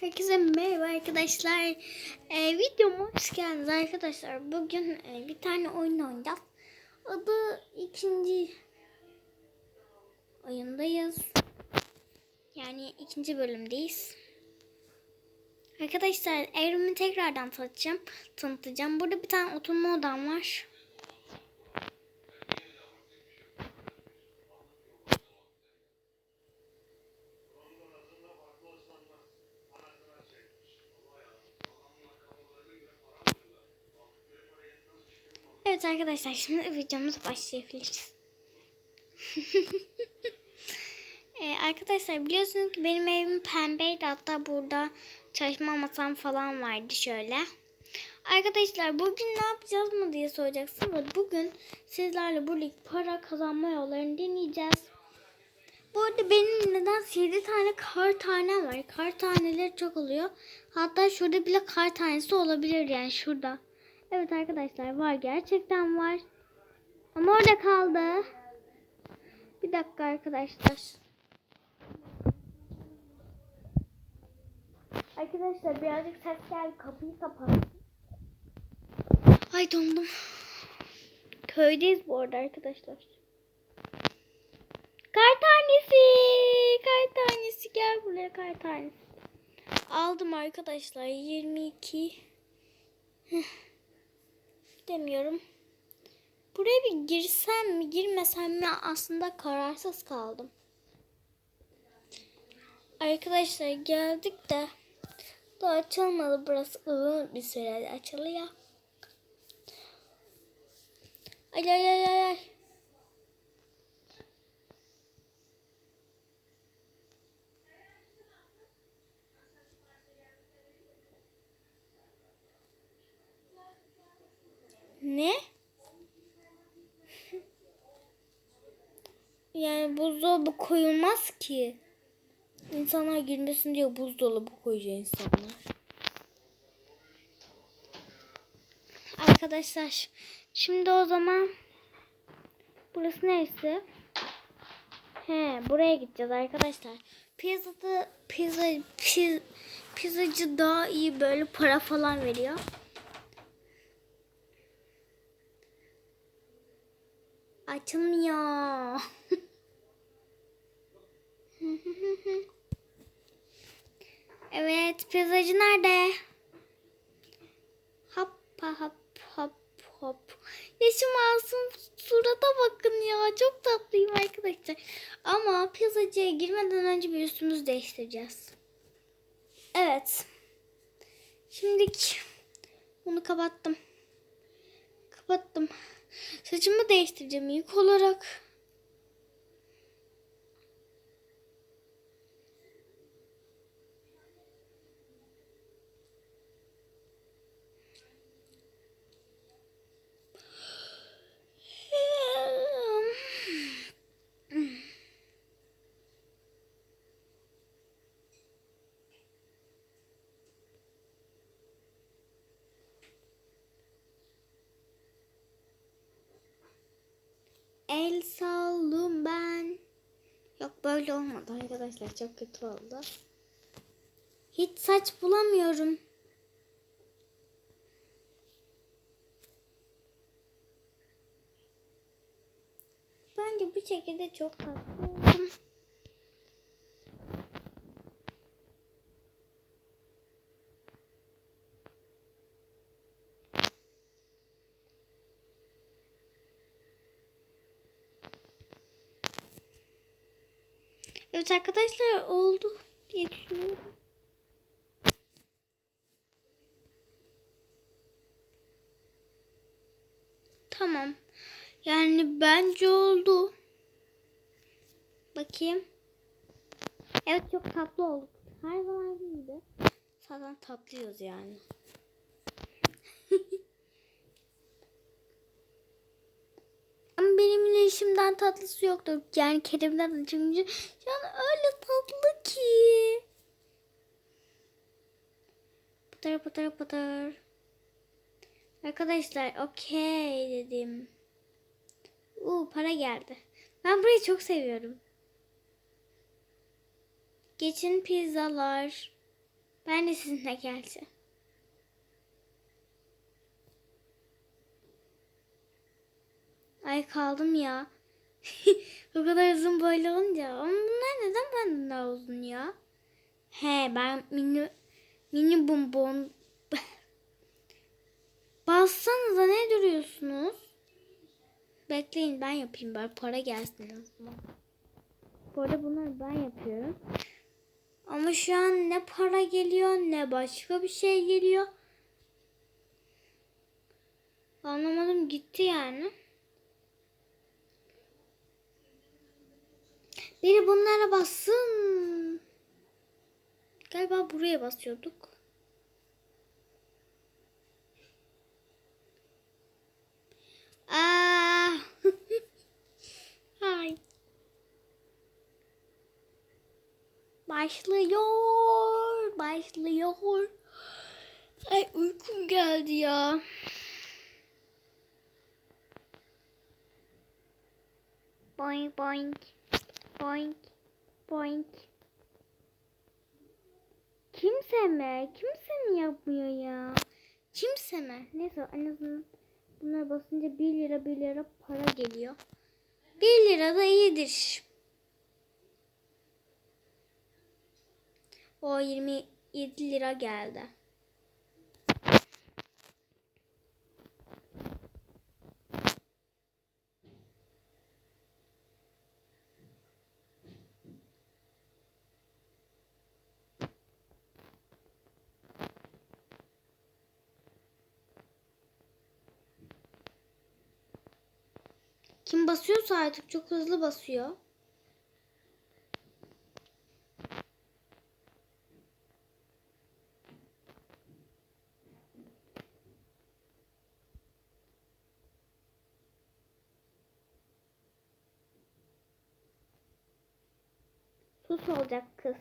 Herkese merhaba arkadaşlar. Ee, videoma hoş geldiniz arkadaşlar. Bugün e, bir tane oyun oynayacağız. Adı ikinci oyundayız. Yani ikinci bölümdeyiz. Arkadaşlar evrimi tekrardan tanıtacağım. tanıtacağım. Burada bir tane oturma odam var. Arkadaşlar şimdi videomuza başlayabiliriz. Ee, arkadaşlar biliyorsunuz ki benim evim pembeydi. Hatta burada çalışma masam falan vardı şöyle. Arkadaşlar bugün ne yapacağız mı diye soracaksınız. Bugün sizlerle birlikte para kazanma yollarını deneyeceğiz. Bu arada benim neden 7 tane kar tanem var. Kar taneleri çok oluyor. Hatta şurada bile kar tanesi olabilir yani şurada. Evet arkadaşlar var gerçekten var. Ama orada kaldı. Bir dakika arkadaşlar. Arkadaşlar birazcık ses geldi. Kapıyı kapattım. Ay dondum. Köydeyiz bu arada arkadaşlar. Kar tanesi. Kar tanesi. Gel buraya kar tanesi. Aldım arkadaşlar. 22. Heh. Demiyorum. Buraya bir girsem mi girmesem mi aslında kararsız kaldım. Arkadaşlar geldik de daha açılmadı burası uzun bir sürede açılıyor. Ay ay ay ay ay. Ne? Yani buzdolabı koyulmaz ki. İnsanlar girmesin diye buzdolabı koyuyor insanlar. Arkadaşlar şimdi o zaman burası neresi? He buraya gideceğiz arkadaşlar. Pizzada pizza piz, pizzacı daha iyi böyle para falan veriyor. Açılmıyor. evet, pizzacı nerede? Hoppa hop hop hop. Ya şu masum surata bakın ya. Çok tatlıyım arkadaşlar. Ama pizzacıya girmeden önce bir üstümüzü değiştireceğiz. Evet. Şimdilik bunu kapattım. Kapattım. Saçımı değiştireceğim ilk olarak. El sallum ben. Yok böyle olmadı arkadaşlar. Çok kötü oldu. Hiç saç bulamıyorum. Bence bu şekilde çok tatlı oldum. Evet arkadaşlar oldu diye düşünüyorum. Tamam. Yani bence oldu. Bakayım. Evet çok tatlı oldu. Her zaman gibi. Zaten tatlıyız yani. Yine işimden tatlısı yoktur. Yani kedimden de çünkü yani öyle tatlı ki. Pıtır pıtır pıtır. Arkadaşlar okey dedim. Uuu para geldi. Ben burayı çok seviyorum. Geçin pizzalar. Ben de sizinle geleceğim. Ay kaldım ya. o kadar uzun boylu olunca. Ama bunlar neden benden daha uzun ya? He ben mini mini bonbon. Bassanıza ne duruyorsunuz? Bekleyin ben yapayım bari para gelsin. Bu arada bunları ben yapıyorum. Ama şu an ne para geliyor ne başka bir şey geliyor. Anlamadım gitti yani. Biri bunlara bassın. Galiba buraya basıyorduk. Aa. Ay. Başlıyor. Başlıyor. Ay uykum geldi ya. Boing boing. Boing. Boing. Kimse mi? Kimse mi yapmıyor ya? Kimse mi? Neyse en azından bunlara basınca 1 lira 1 lira para geliyor. 1 lira da iyidir. O 27 lira geldi. Kim basıyorsa artık çok hızlı basıyor. Sus olacak kız.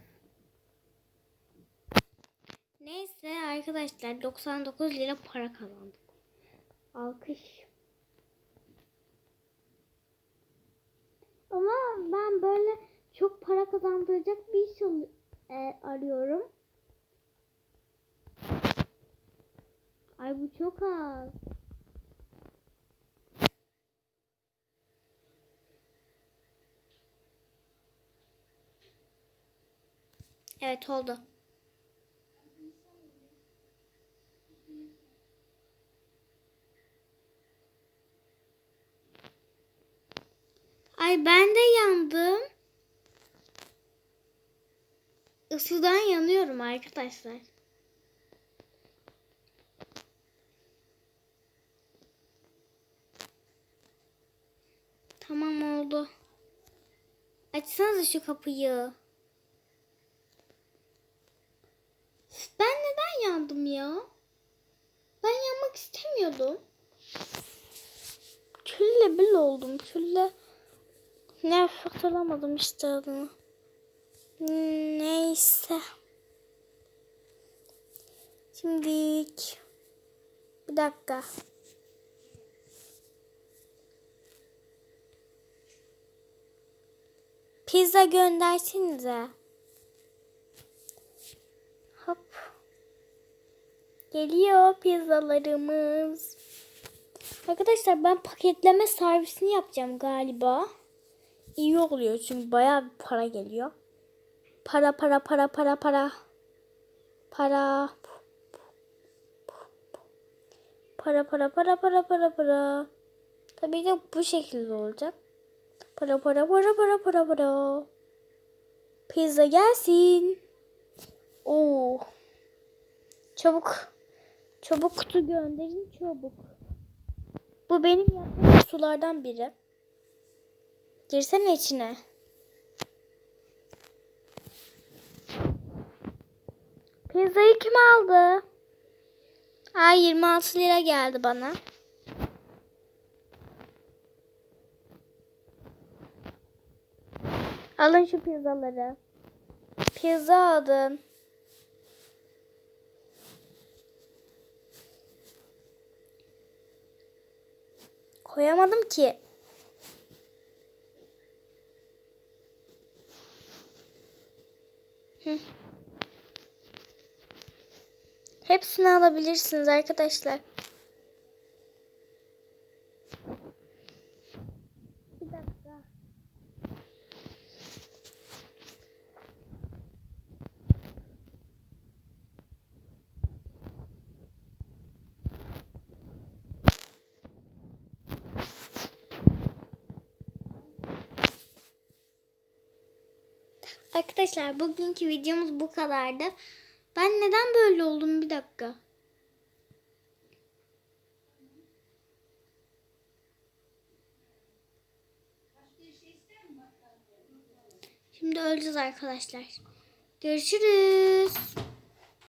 Neyse arkadaşlar 99 lira para kazandık. Alkış. Ama ben böyle çok para kazandıracak bir iş e, arıyorum. Ay bu çok az. Evet oldu. Ay ben de yandım. Isıdan yanıyorum arkadaşlar. Tamam oldu. Açsanıza şu kapıyı. Ben neden yandım ya? Ben yanmak istemiyordum. Külle bil oldum. Külle ne hatırlamadım işte adını. Neyse. Şimdilik bir dakika. Pizza göndersenize. Hop. Geliyor pizzalarımız. Arkadaşlar ben paketleme servisini yapacağım galiba. İyi oluyor çünkü bayağı bir para geliyor. Para para para para para. Para. Para para para para para para. Tabii de bu şekilde olacak. Para para para para para para. Pizza gelsin. Oo. Çabuk. Çabuk kutu gönderin çabuk. Bu benim yaptığım sulardan biri. Girsene içine. Pizzayı kim aldı? Aa 26 lira geldi bana. Alın şu pizzaları. Pizza aldım. Koyamadım ki. Hepsini alabilirsiniz arkadaşlar. Bir dakika. Arkadaşlar bugünkü videomuz bu kadardı. Ben neden böyle oldum bir dakika. Şimdi öleceğiz arkadaşlar. Görüşürüz.